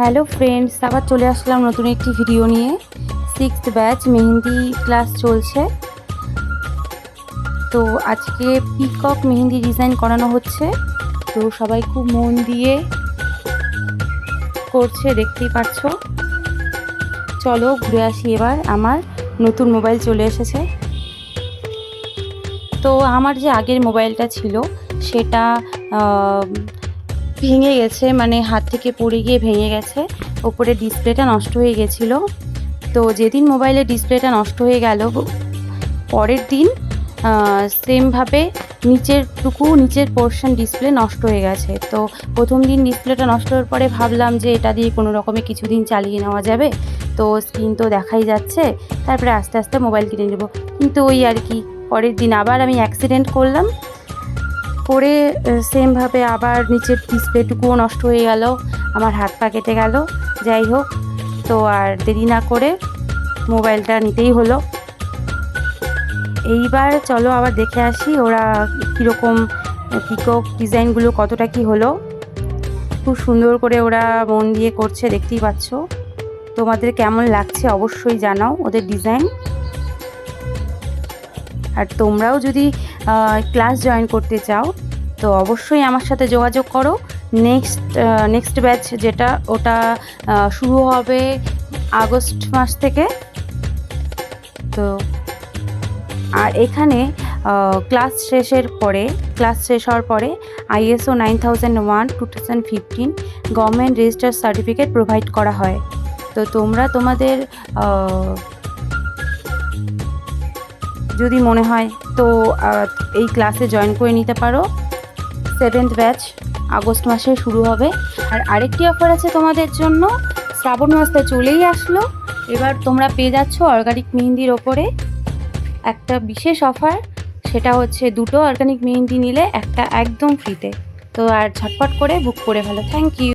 Hello friends আবার চলে আসলাম নতুন একটি ভিডিও নিয়ে। সিক্সথ ব্যাচ মেহেন্দি ক্লাস চলছে। তো আজকে পিকক মেহেন্দি ডিজাইন করানো হচ্ছে। তো সবাই খুব মন দিয়ে করছে, দেখতেই পাচ্ছ। চলো ঘুরে আসি এবার। আমার নতুন মোবাইল চলে এসেছে। তো আমার যে আগের মোবাইলটা ছিল, সেটা ভেঙে গেছে মানে হাত থেকে পড়ে গিয়ে ভেঙে গেছে। ওপরে ডিসপ্লেটা নষ্ট হয়ে গেছিল। তো যেদিন মোবাইলের ডিসপ্লেটা নষ্ট হয়ে গেল, পরের দিন সেমভাবে নিচের টুকু নিচের পোর্শন ডিসপ্লে নষ্ট হয়ে গেছে। তো প্রথম দিন ডিসপ্লেটা নষ্ট হওয়ার পরে ভাবলাম যে এটা দিয়ে কোনো রকমে কিছুদিন চালিয়ে নেওয়া যাবে। তো স্ক্রিন তো দেখাই যাচ্ছে, তারপরে আস্তে আস্তে মোবাইল কিনে নেব। কিন্তু ওই আর কি, পরের দিন আবার আমি অ্যাক্সিডেন্ট করলাম। করে সেমভাবে আবার নিচের ডিসপ্লেটুকুও নষ্ট হয়ে গেল, আমার হাত পা কেটে গেল, যাই হোক, তো আর দেরি না করে মোবাইলটা নিতেই হলো। এইবার চলো আবার দেখে আসি ওরা কীরকম পিকক ডিজাইনগুলো কতটা কি হলো। খুব সুন্দর করে ওরা মন দিয়ে করছে, দেখতেই পাচ্ছ। তোমাদের কেমন লাগছে অবশ্যই জানাও ওদের ডিজাইন। আর তোমরাও যদি ক্লাস জয়েন করতে চাও তো অবশ্যই আমার সাথে যোগাযোগ করো। নেক্সট নেক্সট ব্যাচ যেটা, ওটা শুরু হবে আগস্ট মাস থেকে। তো আর এখানে ক্লাস শেষের পরে ক্লাস শেষ হওয়ার পরে ISO nine thousand one two thousand fifteen government register certificate provide করা হয়। তো তোমরা তোমাদের যদি মনে হয় তো এই ক্লাসে জয়েন করে নিতে পারো। সেভেন্থ ব্যাচ আগস্ট মাসে শুরু হবে। আর আরেকটি অফার আছে তোমাদের জন্য। শ্রাবণ মাসটা চলেই আসলো। এবার তোমরা পেয়ে যাচ্ছ অর্গানিক মেহেন্দির ওপরে একটা বিশেষ অফার সেটা হচ্ছে দুটো অর্গানিক মেহেন্দি নিলে একটা একদম ফ্রিতে তো। আর ঝটপট করে বুক করে ভালো থ্যাংক ইউ